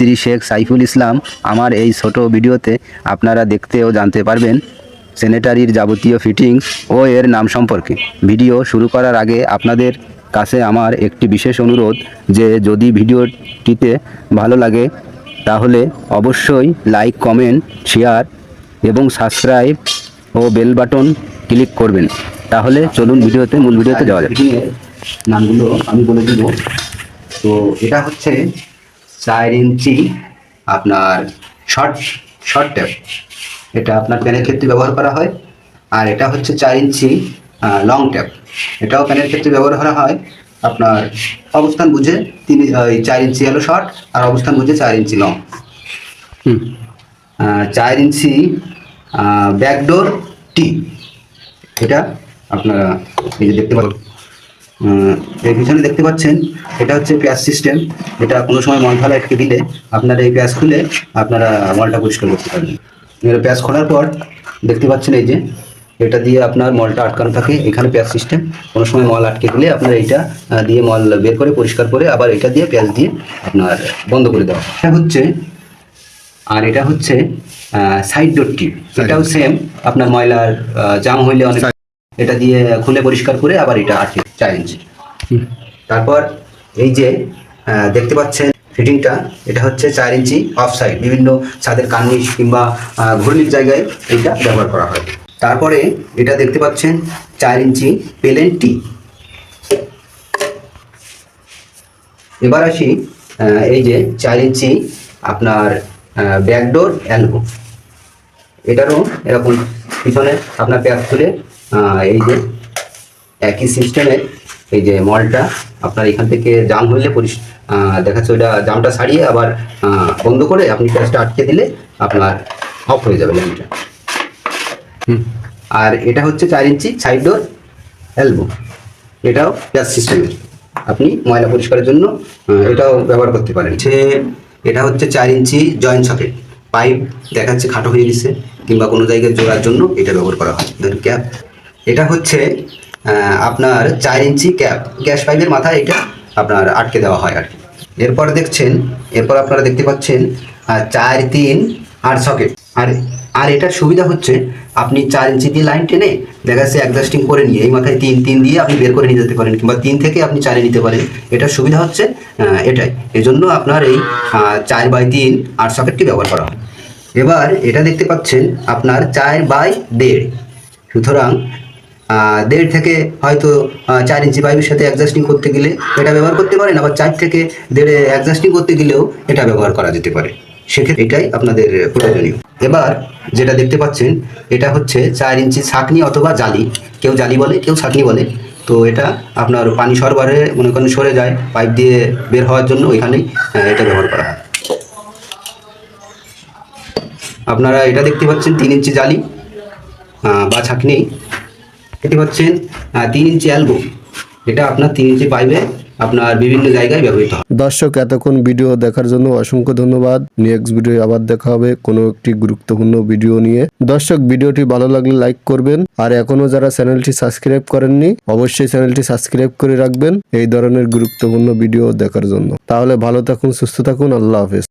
মিস্ত্রি শেখ সাইফুল ইসলাম আমার এই ছোট ভিডিওতে আপনারা দেখতে ও জানতে পারবেন স্যানিটারির যাবতীয় ফিটিংস ও এর নাম সম্পর্কে। ভিডিও শুরু করার আগে আপনাদের কাছে আমার একটি বিশেষ অনুরোধ যে যদি ভিডিওটিতে ভালো লাগে, তাহলে অবশ্যই লাইক, কমেন্ট, শেয়ার এবং সাবস্ক্রাইব ও বেল বাটন ক্লিক করবেন। তাহলে চলুন ভিডিওতে, মূল ভিডিওতে যাওয়া যাবে নামগুলো আমি বলে দিব। তো এটা হচ্ছে চার ইঞ্চি আপনার শর্ট শর্ট ট্যাপ এটা আপনার প্যানের ক্ষেত্রে ব্যবহার করা হয়। আর এটা হচ্ছে চার ইঞ্চি লং ট্যাপ এটাও প্যানের ক্ষেত্রে ব্যবহার করা হয়। আপনার অবস্থান বুঝে তিন ওই চার ইঞ্চি হলো শর্ট আর অবস্থান বুঝে চার ইঞ্চি লং হুম। চার ইঞ্চি ব্যাকডোর টি এটা আপনারা এই যে দেখতে পাবেন এর পিছনে দেখতে পাচ্ছেন এটা হচ্ছে প্যাচ সিস্টেম এটা কোনো সময় মল ফেলা আটকে দিলে আপনারা এই প্যাচ খুলে আপনারা মলটা পরিষ্কার করতে পারবেন। এবার প্যাচ খোলার পর দেখতে পাচ্ছেন এই যে এটা দিয়ে আপনার মলটা আটকানো থাকে এখানে প্যাচ সিস্টেম কোনো সময় মল আটকে দিলে আপনার এইটা দিয়ে মল বের করে পরিষ্কার করে আবার এটা দিয়ে প্যাচ দিয়ে আপনার বন্ধ করে দেওয়া। এটা হচ্ছে আর এটা হচ্ছে সাইড ডোর টিপ এটাও সেম আপনার ময়লার জাম হইলে অনেক এটা দিয়ে খুলে পরিষ্কার করে আবার এটা আটকে চার ইঞ্চি। তারপর এই যে দেখতে পাচ্ছেন ফিটিংটা এটা হচ্ছে চার ইঞ্চি অফ সাইড বিভিন্ন ছাদের কার্নিশ কিংবা ঘূর্ণির জায়গায় এইটা ব্যবহার করা হয়। তারপরে এটা দেখতে পাচ্ছেন চার ইঞ্চি পেলেন টি এবার আসি এই যে চার ইঞ্চি আপনার ব্যাকডোর অ্যালবো এটারও এরকম পিছনে আপনার প্যাক খুলে আহ, এই যে একই সিস্টেমে এই যে মলটা আপনার এখান থেকে জাম হইলে পরিষ আহ, দেখা যাচ্ছে ওইটা জামটা সারিয়ে আবার বন্ধ করে আপনি প্যাচটা আটকে দিলে আপনার অফ হয়ে যাবে লাইনটা আর এটা হচ্ছে চার ইঞ্চি সাইড ডোর এলবো এটাও প্যাচ সিস্টেমের আপনি ময়লা পরিষ্কারের জন্য এটাও ব্যবহার করতে পারেন। সে এটা হচ্ছে চার ইঞ্চি জয়েন্ট সকেট পাইপ দেখাচ্ছে খাটো হয়ে গেছে কিংবা কোনো জায়গায় জোড়ার জন্য এটা ব্যবহার করা হয়। ধরুন ক্যাপ। এটা হচ্ছে আপনার চার ইঞ্চি ক্যাপ। গ্যাস পাইপের মাথায় এটা আপনার আটকে দেওয়া হয় আর কি। এরপর দেখছেন, এরপর আপনারা দেখতে পাচ্ছেন চার তিন আট সকেট। আর আর এটার সুবিধা হচ্ছে, আপনি চার ইঞ্চি দিয়ে লাইন টেনে দেখা যাচ্ছে অ্যাডজাস্টিং করে নিয়ে এই মাথায় তিন তিন দিয়ে আপনি বের করে নিয়ে যেতে পারেন কিংবা তিন থেকে আপনি চারে নিতে পারেন। এটার সুবিধা হচ্ছে এটাই। এই জন্য আপনার এই চার বাই তিন আট সকেটটি ব্যবহার করা হয়। এবার এটা দেখতে পাচ্ছেন, আপনার চার বাই দেড়। সুতরাং দেড় থেকে হয়তো চার ইঞ্চি পাইপের সাথে অ্যাডজাস্টিং করতে গেলে এটা ব্যবহার করতে পারেন, আবার চার থেকে দেড়ে অ্যাডজাস্টিং করতে গেলেও এটা ব্যবহার করা যেতে পারে। সেক্ষেত্রে এটাই আপনাদের প্রয়োজনীয়। এবার যেটা দেখতে পাচ্ছেন, এটা হচ্ছে চার ইঞ্চি ছাকনি অথবা জালি। কেউ জালি বলে, কেউ ছাকনি বলে। তো এটা আপনার পানি সরবরাহে মনে করেন সরে যায় পাইপ দিয়ে বের হওয়ার জন্য ওইখানেই এটা ব্যবহার করা হয়। আপনারা এটা দেখতে পাচ্ছেন, তিন ইঞ্চি জালি বা ছাকনি। হচ্ছেন আহ, তিন ইঞ্চি অ্যালবো এটা আপনার তিন ইঞ্চি পাইপে আপনার বিভিন্ন জায়গায় ব্যবহৃত হয়। দর্শক এতক্ষণ ভিডিও দেখার জন্য অসংখ্য ধন্যবাদ। নেক্সট ভিডিও আবার দেখা হবে কোনো একটি গুরুত্বপূর্ণ ভিডিও নিয়ে। দর্শক ভিডিওটি ভালো লাগলে লাইক করবেন। আর এখনও যারা চ্যানেলটি সাবস্ক্রাইব করেননি অবশ্যই চ্যানেলটি সাবস্ক্রাইব করে রাখবেন। এই ধরনের গুরুত্বপূর্ণ ভিডিও দেখার জন্য। তাহলে ভালো থাকুন সুস্থ থাকুন। আল্লাহ হাফেজ।